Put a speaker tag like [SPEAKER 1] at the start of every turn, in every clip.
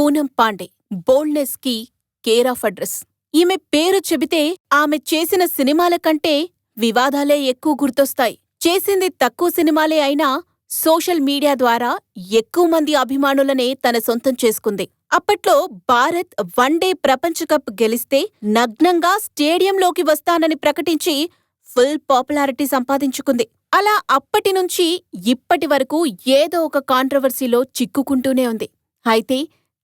[SPEAKER 1] పూనం పాండే బోల్డ్నెస్కి care of address ఈమె పేరు చెబితే ఆమె చేసిన సినిమాల కంటే వివాదాలే ఎక్కువ గుర్తొస్తాయి. చేసింది తక్కువ సినిమాలే అయినా సోషల్ మీడియా ద్వారా ఎక్కువ మంది అభిమానులనే తన సొంతం చేసుకుంది. అప్పట్లో భారత్ వన్డే ప్రపంచ కప్ గెలిస్తే నగ్నంగా స్టేడియంలోకి వస్తానని ప్రకటించి ఫుల్ పాపులారిటీ సంపాదించుకుంది. అలా అప్పటి నుంచి ఇప్పటి వరకు ఏదో ఒక కాంట్రవర్సీలో చిక్కుకుంటూనే ఉంది. అయితే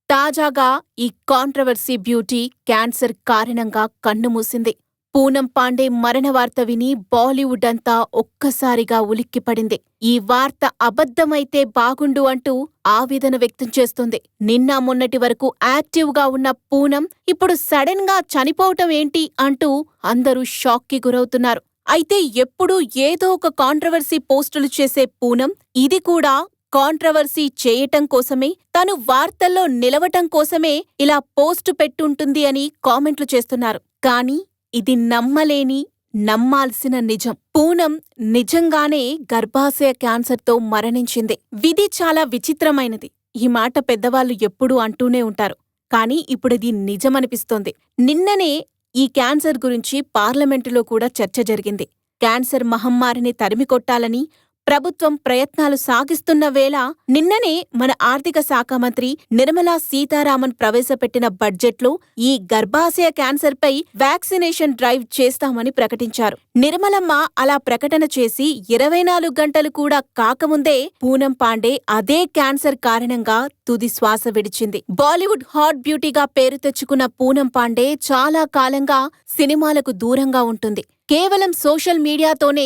[SPEAKER 1] తాజాగా ఈ కాంట్రవర్సీ బ్యూటీ క్యాన్సర్ కారణంగా కన్నుమూసింది. పూనం పాండే మరణ వార్త విని బాలీవుడ్ అంతా ఒక్కసారిగా ఉలిక్కిపడింది. ఈ వార్త అబద్ధమైతే బాగుండు అంటూ ఆవేదన వ్యక్తం చేస్తుంది. నిన్న మొన్నటి వరకు యాక్టివ్గా ఉన్న పూనం ఇప్పుడు సడన్గా చనిపోవటం ఏంటి అంటూ అందరూ షాక్కి గురవుతున్నారు. అయితే ఎప్పుడూ ఏదో ఒక కాంట్రవర్సీ పోస్టులు చేసే పూనం ఇది కూడా కాంట్రవర్సీ చేయటం కోసమే తను వార్తల్లో నిలవటం కోసమే ఇలా పోస్టు పెట్టుంటుంది అని కామెంట్లు చేస్తున్నారు. కానీ ఇది నమ్మలేని నమ్మాల్సిన నిజం. పూనం నిజంగానే గర్భాశయ క్యాన్సర్తో మరణించింది. విధి చాలా విచిత్రమైనది. ఈ మాట పెద్దవాళ్ళు ఎప్పుడూ అంటూనే ఉంటారు. కానీ ఇప్పుడిది నిజమనిపిస్తోంది. నిన్ననే ఈ క్యాన్సర్ గురించి పార్లమెంటులో కూడా చర్చ జరిగింది. క్యాన్సర్ మహమ్మారిని తరిమికొట్టాలని ప్రభుత్వం ప్రయత్నాలు సాగిస్తున్న వేళ నిన్ననే మన ఆర్థిక శాఖ మంత్రి నిర్మలా సీతారామన్ ప్రవేశపెట్టిన బడ్జెట్లో ఈ గర్భాశయ క్యాన్సర్పై వ్యాక్సినేషన్ డ్రైవ్ చేస్తామని ప్రకటించారు. నిర్మలమ్మ అలా ప్రకటన చేసి ఇరవై నాలుగు గంటలు కూడా కాకముందే పూనం పాండే అదే క్యాన్సర్ కారణంగా తుది శ్వాస విడిచింది. బాలీవుడ్ హాట్ బ్యూటీగా పేరు తెచ్చుకున్న పూనం పాండే చాలా కాలంగా సినిమాలకు దూరంగా ఉంటుంది. కేవలం సోషల్ మీడియాతోనే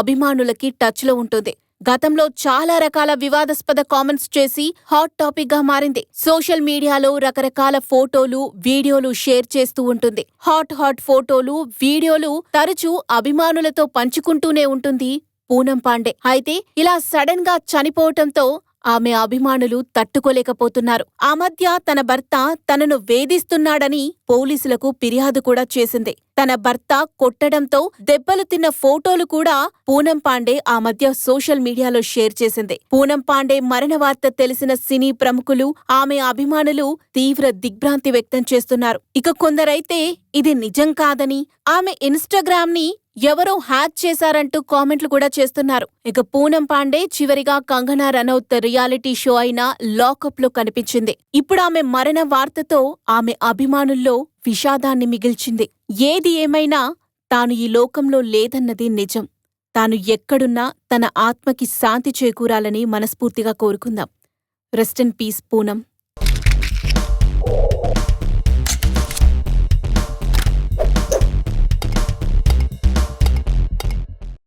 [SPEAKER 1] అభిమానులకి టచ్లో ఉంటుంది. గతంలో చాలా రకాల వివాదాస్పద కామెంట్స్ చేసి హాట్ టాపిక్గా మారింది. సోషల్ మీడియాలో రకరకాల ఫోటోలు వీడియోలు షేర్ చేస్తూ ఉంటుంది. హాట్ హాట్ ఫోటోలు వీడియోలు తరచూ అభిమానులతో పంచుకుంటూనే ఉంటుంది పూనం పాండే. అయితే ఇలా సడన్గా చనిపోవటంతో ఆమె అభిమానులు తట్టుకోలేకపోతున్నారు. ఆ మధ్య తన భర్త తనను వేధిస్తున్నాడని పోలీసులకు ఫిర్యాదు కూడా చేసింది. తన భర్త కొట్టడంతో దెబ్బలు తిన్న ఫోటోలు కూడా పూనం పాండే ఆ మధ్య సోషల్ మీడియాలో షేర్ చేసింది. పూనం పాండే మరణ వార్త తెలిసిన సినీ ప్రముఖులు ఆమె అభిమానులు తీవ్ర దిగ్భ్రాంతి వ్యక్తం చేస్తున్నారు. ఇక కొందరైతే ఇది నిజం కాదని ఆమె ఇన్స్టాగ్రామ్ని ఎవరో హ్యాక్ చేశారంటూ కామెంట్లు కూడా చేస్తున్నారు. ఇక పూనం పాండే చివరిగా కంగనా రనౌత్ రియాలిటీ షో అయిన లాకప్లో కనిపించింది. ఇప్పుడు ఆమె మరణ వార్తతో ఆమె అభిమానుల్లో విషాదాన్ని మిగిల్చింది. ఏది ఏమైనా తాను ఈ లోకంలో లేదన్నది నిజం. తాను ఎక్కడున్నా తన ఆత్మకి శాంతి చేకూరాలని మనస్ఫూర్తిగా కోరుకుందాం. Rest in peace Poonam.